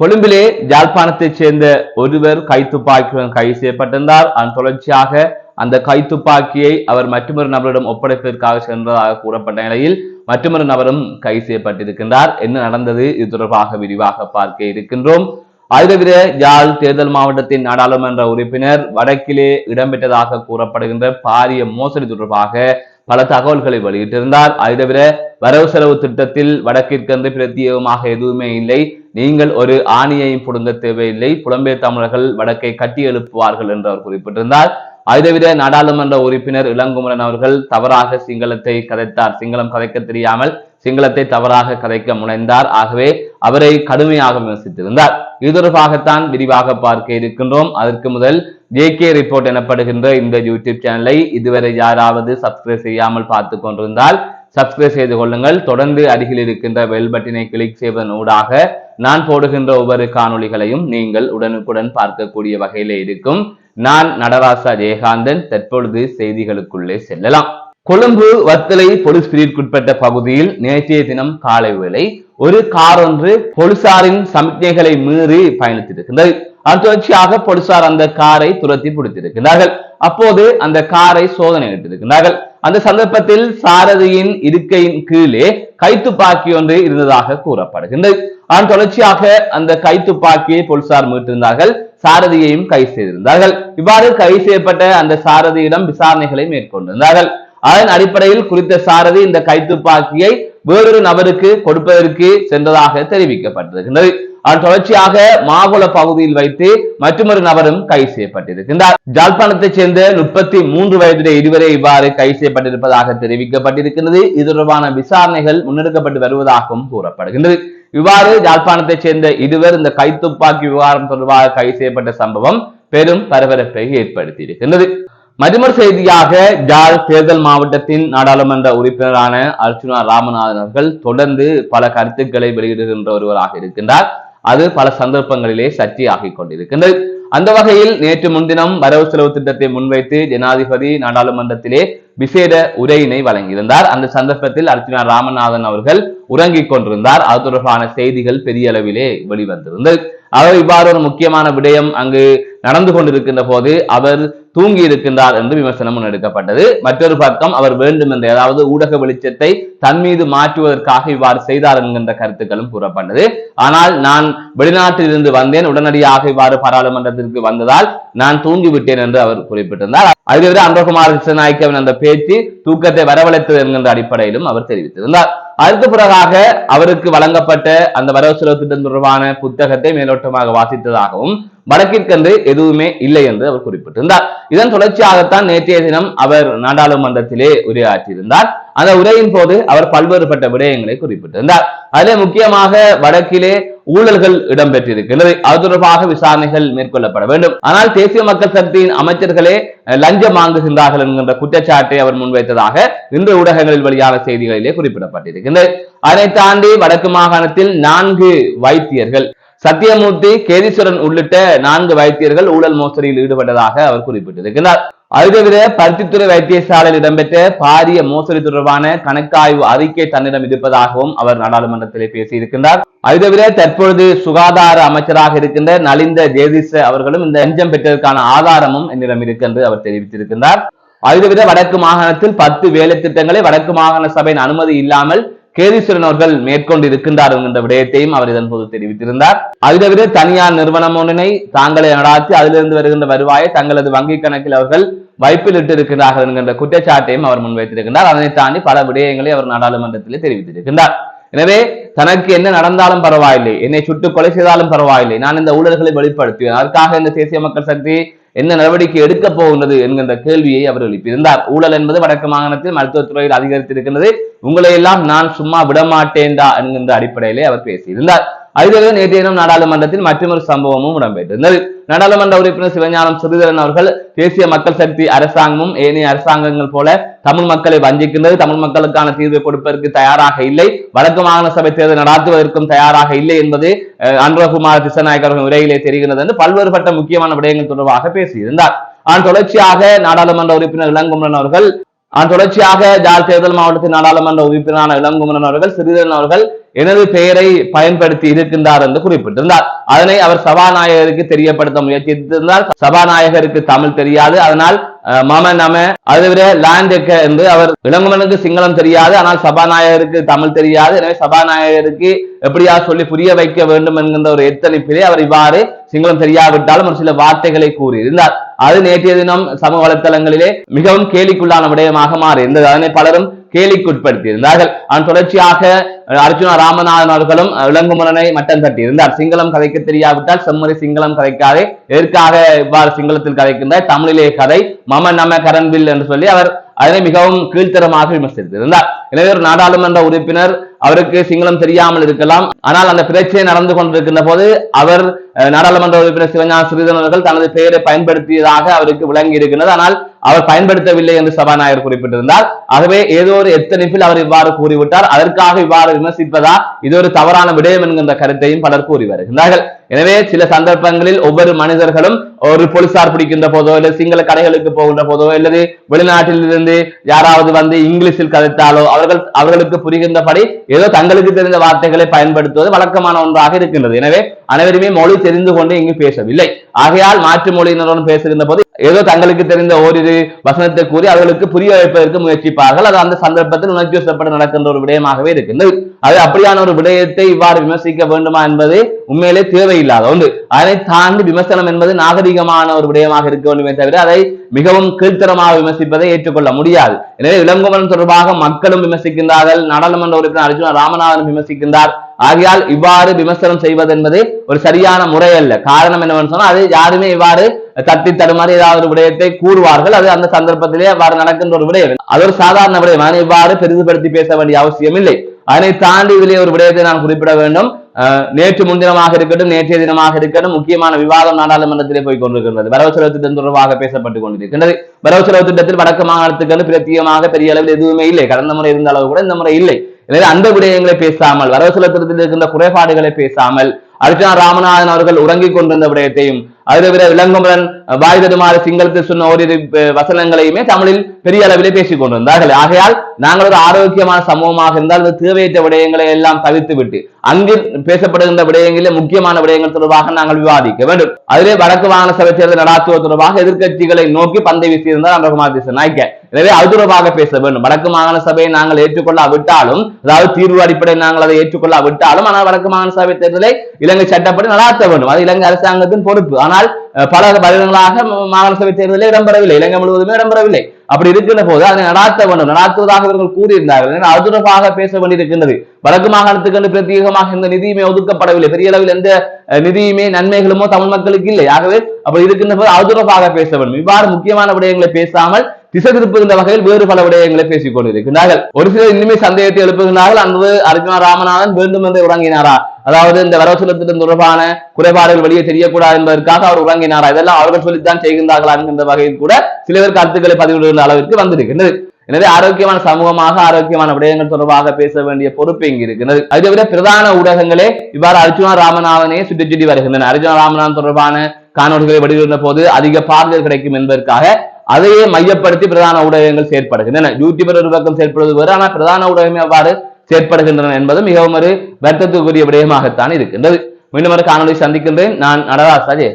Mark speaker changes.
Speaker 1: கொழும்பிலே யாழ்ப்பாணத்தைச் சேர்ந்த ஒருவர் கைத்துப்பாக்கியுடன் கைது செய்யப்பட்டிருந்தார். அதன் தொடர்ச்சியாக அந்த கைத்துப்பாக்கியை அவர் மற்றொரு நபரிடம் ஒப்படைப்பதற்காக சென்றதாக கூறப்பட்ட நிலையில் மற்றொரு நபரும் கைது செய்யப்பட்டிருக்கின்றார். என்ன நடந்தது? இது தொடர்பாக விரிவாக பார்க்க இருக்கின்றோம். அதுதவிர யாழ் தேர்தல் மாவட்டத்தின் நாடாளுமன்ற உறுப்பினர் வடக்கிலே இடம்பெற்றதாக கூறப்படுகின்ற பாரிய மோசடி தொடர்பாக பல தகவல்களை வெளியிட்டிருந்தார். அதுதவிர வரவு செலவு திட்டத்தில் வடக்கிற்கென்று பிரத்யேகமாக எதுவுமே இல்லை. நீங்கள் ஒரு ஆணியையும் புடுங்க தேவையில்லை. புலம்பெயர் தமிழர்கள் வடக்கை கட்டி எழுப்புவார்கள் என்று அவர் குறிப்பிட்டிருந்தார். அதைவிட நாடாளுமன்ற உறுப்பினர் இளங்குமரன் அவர்கள் தவறாக சிங்களத்தை கதைத்தார். சிங்களம் கதைக்க தெரியாமல் சிங்களத்தை தவறாக கதைக்க முனைந்தார். ஆகவே அவரை கடுமையாக விமர்சித்திருந்தார். இது தொடர்பாகத்தான் விரிவாக பார்க்க இருக்கின்றோம். அதற்கு முதல் ஜேகே ரிப்போர்ட் எனப்படுகின்ற இந்த யூடியூப் சேனலை இதுவரை யாராவது சப்ஸ்கிரைப் செய்யாமல் பார்த்து கொண்டிருந்தால் சப்ஸ்கிரைப் செய்து கொள்ளுங்கள். தொடர்ந்து அருகில் இருக்கின்ற பெல் பட்டினை கிளிக் செய்வதன் ஊடாக நான் போடுகின்ற ஒவ்வொரு காணொளிகளையும் நீங்கள் உடனுக்குடன் பார்க்கக்கூடிய வகையிலே இருக்கும். நான் நடராசா ஜெயகாந்தன். தற்பொழுது செய்திகளுக்குள்ளே செல்லலாம். கொழும்பு வத்தலை பொலிஸ் பிரிவுக்குட்பட்ட பகுதியில் நேற்றைய தினம் காலை வேளை ஒரு கார் ஒன்று போலீசாரின் சமிக்ஞைகளை மீறி பயணித்திருக்கின்றது. தொடர்ச்சியாக போலீசார் அந்த காரை துரத்தி பிடித்திருக்கிறார்கள். அப்போது அந்த காரை சோதனை இட்டிருக்கிறார்கள் அந்த சந்தர்ப்பத்தில் சாரதியின் இருக்கையின் கீழே கைத்துப்பாக்கி ஒன்று இருந்ததாக கூறப்படுகின்றது. அதன் தொடர்ச்சியாக அந்த கைத்துப்பாக்கியை போலீசார் மீட்டிருந்தார்கள். சாரதியையும் கைது செய்திருந்தார்கள். இவ்வாறு கைது செய்யப்பட்ட அந்த சாரதியிடம் விசாரணைகளை மேற்கொண்டிருந்தார்கள். அதன் அடிப்படையில் குறித்த சாரதி இந்த கைத்துப்பாக்கியை வேறொரு நபருக்கு கொடுப்பதற்கு சென்றதாக தெரிவிக்கப்பட்டிருக்கின்றது அதன் தொடர்ச்சியாக மாகுள பகுதியில் வைத்து மற்றொரு நபரும் கைது செய்யப்பட்டிருக்கின்றார். ஜாழ்ப்பாணத்தைச் சேர்ந்த முப்பத்தி மூன்று வயதுடைய இருவரை இவ்வாறு கைது செய்யப்பட்டிருப்பதாக தெரிவிக்கப்பட்டிருக்கிறது இது தொடர்பான விசாரணைகள் முன்னெடுக்கப்பட்டு வருவதாகவும் கூறப்படுகின்றது. இவ்வாறு ஜாழ்ப்பாணத்தைச் சேர்ந்த இருவர் இந்த கைத்துப்பாக்கி விவகாரம் தொடர்பாக கைது செய்யப்பட்ட சம்பவம் பெரும் பரபரப்பை ஏற்படுத்தி இருக்கின்றது செய்தியாக ஜாழ் தேர்தல் மாவட்டத்தின் நாடாளுமன்ற உறுப்பினரான அர்ச்சுனா ராமநாதன் அவர்கள் தொடர்ந்து பல கருத்துக்களை வெளியிடுகின்ற ஒருவராக இருக்கின்றார். அது பல சந்தர்ப்பங்களிலே சர்ச்சையாகிக் கொண்டிருக்கின்றது. அந்த வகையில் நேற்று முன்தினம் வரவு செலவு திட்டத்தை முன்வைத்து ஜனாதிபதி நாடாளுமன்றத்திலே விசேட உரையினை வழங்கியிருந்தார். அந்த சந்தர்ப்பத்தில் அர்ச்சனா ராமநாதன் அவர்கள் உறங்கிக் கொண்டிருந்தார். அது தொடர்பான செய்திகள் பெரிய அளவிலே வெளிவந்திருந்தது. அவர் இவ்வாறு ஒரு முக்கியமான விடயம் அங்கு நடந்து கொண்டிருக்கின்ற போது அவர் தூங்கி இருக்கின்றார் என்று விமர்சனம் முன்னெடுக்கப்பட்டது மற்றொரு பக்கம் அவர் வேண்டும் என்ற அதாவது ஊடக வெளிச்சத்தை தன் மீது மாற்றுவதற்காக இவ்வாறு செய்தார் என்கின்ற கருத்துக்களும் கூறப்பட்டது. ஆனால் நான் வெளிநாட்டில் இருந்து வந்தேன். உடனடியாக இவ்வாறு பாராளுமன்றத்திற்கு வந்ததால் நான் தூங்கிவிட்டேன் என்று அவர் குறிப்பிட்டிருந்தார். அதுவே அன்பகுமார் கிருஷ்ணநாயக்கவின் அந்த பேச்சு தூக்கத்தை வரவழைத்தது என்கின்ற அடிப்படையிலும் அவர் தெரிவித்திருந்தார். அதற்கு பிறகாக அவருக்கு வழங்கப்பட்ட அந்த வரவு செலவு திட்டம் தொடர்பான புத்தகத்தை மேலோட்டமாக வாசித்ததாகவும் வடக்கிற்கென்று எதுவுமே இல்லை என்று அவர் குறிப்பிட்டிருந்தார். இதன் தொடர்ச்சியாகத்தான் நேற்றைய தினம் அவர் நாடாளுமன்றத்திலே உரையாற்றியிருந்தார். அந்த உரையின் போது அவர் பல்வேறுபட்ட விடயங்களை குறிப்பிட்டிருந்தார். அதிலே முக்கியமாக வடக்கிலே ஊழல்கள் இடம்பெற்றிருக்கிறது அது தொடர்பாக விசாரணைகள் மேற்கொள்ளப்பட வேண்டும். ஆனால் தேசிய மக்கள் சக்தியின் அமைச்சர்களே லஞ்சம் வாங்குகின்றார்கள் என்கின்ற குற்றச்சாட்டை அவர் முன்வைத்ததாக இன்று ஊடகங்களில் வெளியான செய்திகளிலே குறிப்பிடப்பட்டிருக்கின்றது. அதை தாண்டி வடக்கு மாகாணத்தில் நான்கு வைத்தியர்கள் சத்தியமூர்த்தி கேதீஸ்வரன் உள்ளிட்ட நான்கு வைத்தியர்கள் ஊழல் மோசடியில் ஈடுபட்டதாக அவர் குறிப்பிட்டிருக்கிறார் அது தவிர பருத்தித்துறை வைத்தியசாலையில் இடம்பெற்ற பாரிய மோசடி தொடர்பான கணக்காய்வு அறிக்கை தன்னிடம் இருப்பதாகவும் அவர் நாடாளுமன்றத்தில் பேசியிருக்கின்றார். அது தவிர தற்பொழுது சுகாதார அமைச்சராக இருக்கின்ற நலிந்த ஜெயதீச அவர்களும் இந்த லஞ்சம் பெற்றதற்கான ஆதாரமும் என்னிடம் இருக்கு என்று அவர் தெரிவித்திருக்கின்றார். அது தவிர வடக்கு மாகாணத்தில் பத்து வேலை திட்டங்களை வடக்கு மாகாண சபையின் அனுமதி இல்லாமல் கேதீஸ்வரன் அவர்கள் மேற்கொண்டு இருக்கின்றார் என்கின்ற விடயத்தையும் அவர் இதன் போது தெரிவித்திருந்தார். அது தவிர தனியார் நிறுவனம் ஒன்றினை தாங்களை நடாத்தி அதிலிருந்து வருகின்ற வருவாயை தங்களது வங்கி கணக்கில் அவர்கள் வைப்பில் இட்டிருக்கிறார்கள் என்கின்ற குற்றச்சாட்டையும் அவர் முன்வைத்திருக்கின்றார். அதனை தாண்டி பல விடயங்களை அவர் நாடாளுமன்றத்திலே தெரிவித்திருக்கின்றார். எனவே தனக்கு என்ன நடந்தாலும் பரவாயில்லை. என்னை சுட்டு கொலை செய்தாலும் பரவாயில்லை. நான் இந்த ஊழல்களை வெளிப்படுத்துவேன். அதற்காக இந்த தேசிய மக்கள் சக்தி என்ன நடவடிக்கை எடுக்க போகின்றது என்கின்ற கேள்வியை அவர் எழுப்பியிருந்தார். ஊழல் என்பது வடக்கு மாகாணத்தில் மருத்துவத்துறையில் அதிகரித்திருக்கின்றது. உங்களை எல்லாம் நான் சும்மா விடமாட்டேன்டா என்கின்ற அடிப்படையிலே அவர் பேசியிருந்தார். அதுவே நேற்றைய தினம் நாடாளுமன்றத்தில் மற்றொரு சம்பவமும் இடம்பெற்றிருந்தது நாடாளுமன்ற உறுப்பினர் சிவஞானம் சிறிதரன் அவர்கள் தேசிய மக்கள் சக்தி அரசாங்கமும் ஏனைய அரசாங்கங்கள் போல தமிழ் மக்களை வஞ்சிக்கின்றது. தமிழ் மக்களுக்கான தீர்வை கொடுப்பதற்கு தயாராக இல்லை. வடக்கு மாகாண சபை தேர்தல் நடாத்துவதற்கும் தயாராக இல்லை என்பது அன்பகுமார் திசநாயக் அவர்கள் உரையிலே தெரிகிறது என்று பல்வேறுபட்ட முக்கியமான விடயங்கள் தொடர்பாக பேசியிருந்தார். ஆனால் தொடர்ச்சியாக நாடாளுமன்ற உறுப்பினர் இளங்குமரன் அவர்கள் ஆன் தொடர்ச்சியாக ஜார் தேர்தல் மாவட்டத்தின் நாடாளுமன்ற உறுப்பினரான இளங்குமரன் அவர்கள் சிறிதரன் அவர்கள் எனது பெயரை பயன்படுத்தி இருக்கின்றார் என்று குறிப்பிட்டிருந்தார். அதனை அவர் சபாநாயகருக்கு தெரியப்படுத்த முயற்சித்திருந்தார். சபாநாயகருக்கு தமிழ் தெரியாது. அதனால் மம நம அதுவிட லேண்ட் என்று அவர் இளங்குமரனுக்கு சிங்களம் தெரியாது. ஆனால் சபாநாயகருக்கு தமிழ் தெரியாது. எனவே சபாநாயகருக்கு எப்படியா சொல்லி புரிய வைக்க வேண்டும் என்கின்ற ஒரு எத்தனைப்பிலே அவர் இவ்வாறு சிங்களம் தெரியாவிட்டாலும் ஒரு சில வார்த்தைகளை கூறியிருந்தார். அது நேற்றைய தினம் சமூக வலைத்தளங்களிலே மிகவும் கேலிக்குள்ளான விடயமாக மாறி இருந்தது அதனை பலரும் கேலிக்குட்படுத்தியிருந்தார்கள். இருந்தார்கள் தொடர்ச்சியாக அர்ஜுனா ராமநாதன் அவர்களும் இளங்குமரனை மட்டம் தட்டி இருந்தார். சிங்களம் கதைக்க தெரியாவிட்டால் செம்மறி சிங்களம் கதைக்காதே. எதற்காக இவ்வாறு சிங்களத்தில் கதைக்கின்ற தமிழிலே கதை மம நம கரன்வில் என்று சொல்லி அவர் அதனை மிகவும் கீழ்த்தரமாக விமர்சித்திருந்தார். எனவே ஒரு நாடாளுமன்ற உறுப்பினர் அவருக்கு சிங்களம் தெரியாமல் இருக்கலாம். ஆனால் அந்த பிரச்சனை நடந்து கொண்டிருக்கின்ற போது அவர் நாடாளுமன்ற உறுப்பினர் சிவஞான ஸ்ரீதரன் அவர்கள் தனது பெயரை பயன்படுத்தியதாக அவருக்கு விளங்கி இருக்கின்றது ஆனால் அவர் பயன்படுத்தவில்லை என்று சபாநாயகர் குறிப்பிட்டிருந்தார். ஆகவே ஏதோ ஒரு எத்தனிப்பில் அவர் இவ்வாறு கூறிவிட்டார். அதற்காக இவ்வாறு விமர்சிப்பதா? இது ஒரு தவறான விடயம் என்கின்ற கருத்தையும் பலர் கூறி வருகின்றார்கள். எனவே சில சந்தர்ப்பங்களில் ஒவ்வொரு மனிதர்களும் ஒரு போலீசார் பிடிக்கின்ற போதோ இல்ல சிங்கள கடைகளுக்கு போகின்ற போதோ அல்லது வெளிநாட்டில் இருந்து யாராவது வந்து இங்கிலீஷில் கதைத்தாலோ அவர்கள் அவர்களுக்கு புரிகின்றபடி ஏதோ தங்களுக்கு தெரிந்த வார்த்தைகளை பயன்படுத்துவது வழக்கமான ஒன்றாக இருக்கின்றது. எனவே அனைவருமே மொழி தெரிந்து கொண்டு இங்கு பேசவில்லை. ஆகையால் மாற்று மொழியினருடன் பேசுகின்ற போது ஏதோ தங்களுக்கு தெரிந்த ஓரிரு வசனத்தை கூறி அவர்களுக்கு புரிய வைப்பதற்கு முயற்சிப்பார்கள். அது அந்த சந்தர்ப்பத்தில் உணர்ச்சி வசப்பட்டு நடக்கின்ற ஒரு விடயமாகவே இருக்கின்றது. அது அப்படியான ஒரு விடயத்தை இவ்வாறு விமர்சிக்க வேண்டுமா என்பது உண்மையிலே தேவையில்லாத. ஒன்று அதனை தாண்டி விமர்சனம் என்பது நாகரிகமான ஒரு விடயமாக இருக்க வேண்டுமே தவிர அதை மிகவும் கீழ்த்தரமாக விமர்சிப்பதை ஏற்றுக்கொள்ள முடியாது. எனவே இளங்குமரன் தொடர்பாக மக்களும் விமர்சிக்கின்றார்கள் நாடாளுமன்ற உறுப்பினர் அர்ஜுன ராமநாதன் விமர்சிக்கின்றார். ஆகையால் இவ்வாறு விமர்சனம் செய்வது என்பது ஒரு சரியான முறை அல்ல காரணம் என்னவென்று சொன்னால் அது யாருமே இவ்வாறு தட்டி தடுமாறி ஏதாவது ஒரு விடயத்தை கூறுவார்கள். அது அந்த சந்தர்ப்பத்திலே அவ்வாறு நடக்கின்ற ஒரு விடயம். அது ஒரு சாதாரண விடயம். அதனை இவ்வாறு பெரிதுபடுத்தி பேச வேண்டிய அவசியம் இல்லை அதனை தாண்டி இதிலே ஒரு விடயத்தை நான் குறிப்பிட வேண்டும். நேற்று முன்தினமாக இருக்கட்டும் நேற்றைய தினமாக இருக்கட்டும் முக்கியமான விவாதம் நாடாளுமன்றத்திலே போய் கொண்டிருக்கின்றது. வரவு செலவு திட்டம் தொடர்பாக பேசப்பட்டுக் கொண்டிருக்கின்றது. வரவு செலவு திட்டத்தில் வடக்கு மாகாணத்துக்கு பிரத்யேகமாக பெரிய அளவில் எதுவுமே இல்லை. கடந்த முறை இருந்த அளவு கூட இந்த முறை இல்லை. எனவே அந்த விடயங்களை பேசாமல் வரவு செலவு திட்டத்தில் இருக்கின்ற குறைபாடுகளை பேசாமல் அர்ஜுனா ராமநாதன் அவர்கள் உறங்கிக் கொண்டிருந்த விடயத்தையும் அதை தவிர இளங்குமரன் வாய் தடுமாறு சிங்களத்தில் சொன்ன ஓரிரு வசனங்களையுமே தமிழில் பெரிய அளவிலே பேசிக் கொண்டிருந்தார்கள். ஆகையால் நாங்கள் ஒரு ஆரோக்கியமான சமூகமாக இருந்தால் இந்த தேவையற்ற விடயங்களை எல்லாம் தவிர்த்து விட்டு அங்கு பேசப்படுகின்ற விடயங்களில் முக்கியமான விடயங்கள் தொடர்பாக நாங்கள் விவாதிக்க வேண்டும். அதிலே வடக்கு வாகன சபை தேர்தல் நடாத்துவது தொடர்பாக எதிர்க்கட்சிகளை நோக்கி பந்தை வீசியிருந்தார் அன்றகுமார் நாய்க்க எனவே அது தொடர்பாக பேச வேண்டும். வடக்கு மாகாண சபையை நாங்கள் ஏற்றுக்கொள்ளாவிட்டாலும் அதாவது தீர்வு அடிப்படையில் நாங்கள் அதை ஏற்றுக்கொள்ளாவிட்டாலும் ஆனால் வடக்கு மாகாண சபை தேர்தலை இலங்கை சட்டப்படி நடாத்த வேண்டும். அது இலங்கை அரசாங்கத்தின் பொறுப்பு. ஆனால் பல வருடங்களாக மாகாண சபை தேர்தலில் இடம்பெறவில்லை. இலங்கை முழுவதுமே இடம்பெறவில்லை. அப்படி இருக்கின்ற போது அதை நடாத்த வேண்டும். நடாத்துவதாக இவர்கள் கூறியிருந்தார்கள். எனவே பேச வேண்டியிருக்கின்றது. வடக்கு மாகாணத்துக்கு பிரத்யேகமாக இந்த நிதியுமே ஒதுக்கப்படவில்லை. பெரிய அளவில் எந்த நிதியுமே நன்மைகளுமோ தமிழ் மக்களுக்கு இல்லை. ஆகவே அப்படி இருக்கின்ற போது அது பேச வேண்டும். இவ்வாறு முக்கியமான விடயங்களை பேசாமல் திசை திருப்புகின்ற வகையில் வேறு பல விடயங்களை பேசிக் கொண்டிருக்கிறார்கள் ஒரு சிலர் இன்னுமே சந்தேகத்தை எழுப்புகிறார்கள் அன்பு அர்ஜுனா ராமநாதன் வேண்டும் என்று உறங்கினாரா? அதாவது இந்த வரவு திட்டம் தொடர்பான குறைபாடுகள் வெளியே தெரியக்கூடாது என்பதற்காக அவர் உறங்கினாரா? இதெல்லாம் அவர்கள் சொல்லித்தான் செய்கின்றார்களா என்கின்ற வகையில் கூட சிலர் கருத்துக்களை பதிவிடுகின்ற அளவிற்கு வந்திருக்கின்றது. எனவே ஆரோக்கியமான சமூகமாக ஆரோக்கியமான விடயங்கள் தொடர்பாக பேச வேண்டிய பொறுப்பு இங்கு இருக்கிறது. அதை தவிர பிரதான ஊடகங்களே இவ்வாறு அர்ஜுனா ராமநாதனே சுற்றி சுற்றி வருகின்றன. அர்ஜுனா ராமநாதன் தொடர்பான காணொலிகளை வெளியிடுகின்ற போது அதிக பார்வைகள் கிடைக்கும் என்பதற்காக அதையே மையப்படுத்தி பிரதான ஊடகங்கள் செயற்படுகின்றன. யூடியூபர் ஒரு பக்கம் செயற்படுவது வேறு ஆனால் பிரதான ஊடகமே அவ்வாறு செயற்படுகின்றன என்பது மிகவும் ஒரு வருத்தத்துக்குரிய விடயமாகத்தான் இருக்கின்றது. மீண்டும் ஒரு காணொலி சந்திக்கின்றேன். நான் நடராஜ் அஜய்